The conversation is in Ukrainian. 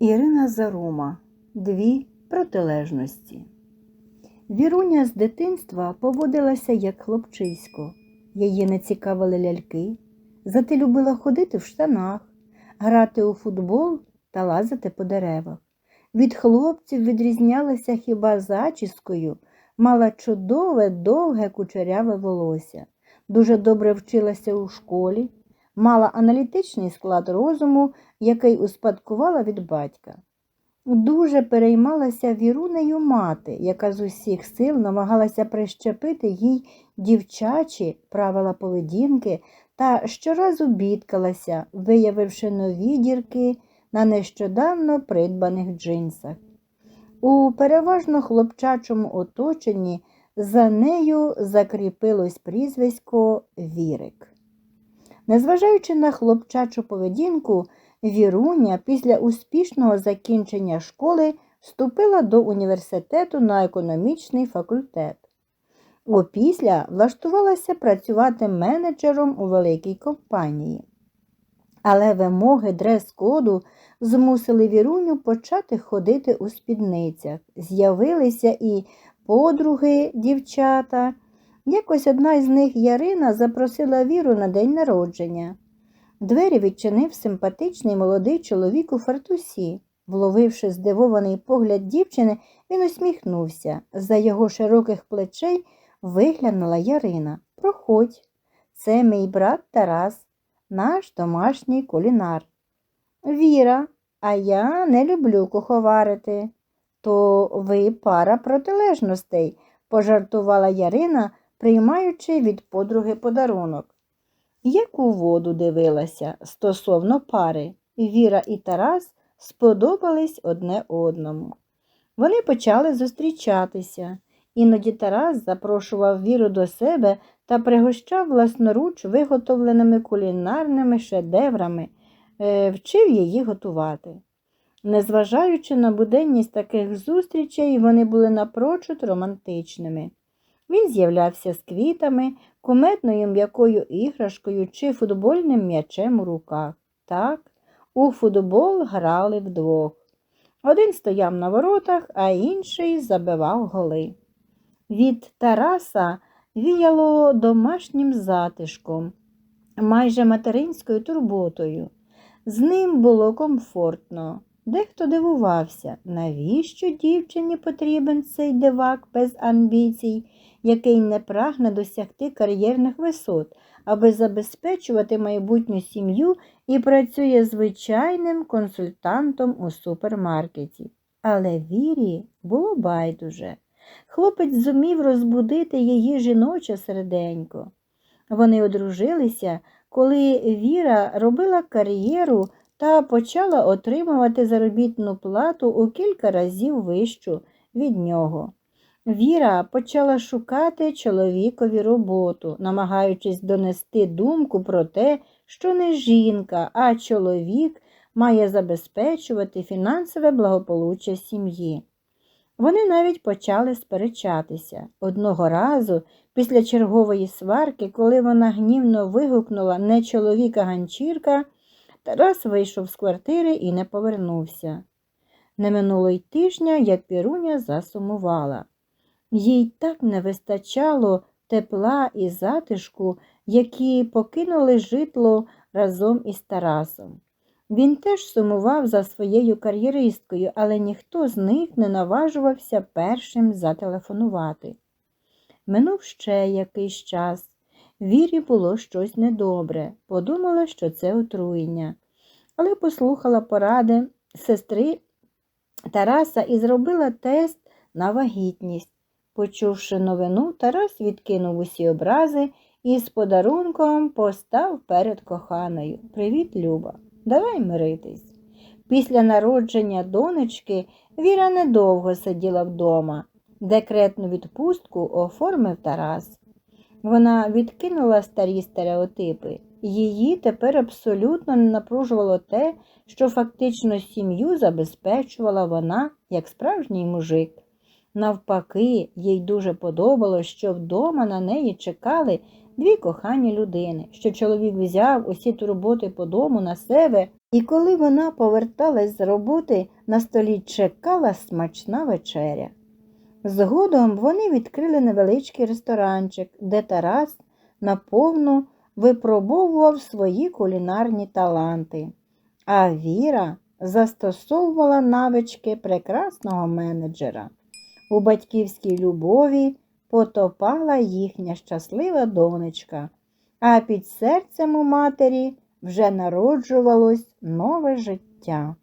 Ірина Зарума. Дві протилежності. Віруня з дитинства поводилася як хлопчисько. Її не цікавили ляльки, зате любила ходити в штанах, грати у футбол та лазити по деревах. Від хлопців відрізнялася хіба зачіскою, мала чудове, довге кучеряве волосся, дуже добре вчилася у школі, мала аналітичний склад розуму, який успадкувала від батька. Дуже переймалася вірунею мати, яка з усіх сил намагалася прищепити їй дівчачі правила поведінки та щоразу бідкалася, виявивши нові дірки на нещодавно придбаних джинсах. У переважно хлопчачому оточенні за нею закріпилось прізвисько Вірик. Незважаючи на хлопчачу поведінку, Віруня після успішного закінчення школи вступила до університету на економічний факультет. Опісля влаштувалася працювати менеджером у великій компанії. Але вимоги дрес-коду змусили Віруню почати ходити у спідницях. З'явилися і подруги, дівчата. Якось одна із них Ярина запросила Віру на день народження. Двері відчинив симпатичний молодий чоловік у фартусі. Вловивши здивований погляд дівчини, він усміхнувся. За його широких плечей виглянула Ярина. Проходь, це мій брат Тарас, наш домашній кулінар. Віра, а я не люблю куховарити. То ви пара протилежностей, пожартувала Ярина, приймаючи від подруги подарунок. Як у воду дивилася стосовно пари, Віра і Тарас сподобались одне одному. Вони почали зустрічатися. Іноді Тарас запрошував Віру до себе та пригощав власноруч виготовленими кулінарними шедеврами, е, вчив її готувати. Незважаючи на буденність таких зустрічей, вони були напрочуд романтичними. Він з'являвся з квітами, куметною м'якою іграшкою чи футбольним м'ячем у руках. Так, у футбол грали вдвох. Один стояв на воротах, а інший забивав голи. Від Тараса віяло домашнім затишком, майже материнською турботою. З ним було комфортно. Дехто дивувався, навіщо дівчині потрібен цей дивак без амбіцій, який не прагне досягти кар'єрних висот, аби забезпечувати майбутню сім'ю і працює звичайним консультантом у супермаркеті. Але Вірі було байдуже. Хлопець зумів розбудити її жіноче серденько. Вони одружилися, коли Віра робила кар'єру та почала отримувати заробітну плату у кілька разів вищу від нього. Віра почала шукати чоловікові роботу, намагаючись донести думку про те, що не жінка, а чоловік має забезпечувати фінансове благополуччя сім'ї. Вони навіть почали сперечатися. Одного разу, після чергової сварки, коли вона гнівно вигукнула не чоловіка ганчірка, Тарас вийшов з квартири і не повернувся. Не минуло й тижня, як Піруня засумувала. Їй так не вистачало тепла і затишку, які покинули житло разом із Тарасом. Він теж сумував за своєю кар'єристкою, але ніхто з них не наважувався першим зателефонувати. Минув ще якийсь час. Вірі було щось недобре, подумала, що це отруєння, але послухала поради сестри Тараса і зробила тест на вагітність. Почувши новину, Тарас відкинув усі образи і з подарунком постав перед коханою. Привіт, Люба, давай миритись. Після народження донечки Віра недовго сиділа вдома. Декретну відпустку оформив Тарас. Вона відкинула старі стереотипи. Її тепер абсолютно не напружувало те, що фактично сім'ю забезпечувала вона як справжній мужик. Навпаки, їй дуже подобалось, що вдома на неї чекали дві кохані людини, що чоловік взяв усі турботи по дому на себе І коли вона поверталась з роботи, на столі чекала смачна вечеря. Згодом вони відкрили невеличкий ресторанчик, де Тарас наповну випробовував свої кулінарні таланти, а Віра застосовувала навички прекрасного менеджера. У батьківській любові потопала їхня щаслива донечка, а під серцем у матері вже народжувалось нове життя.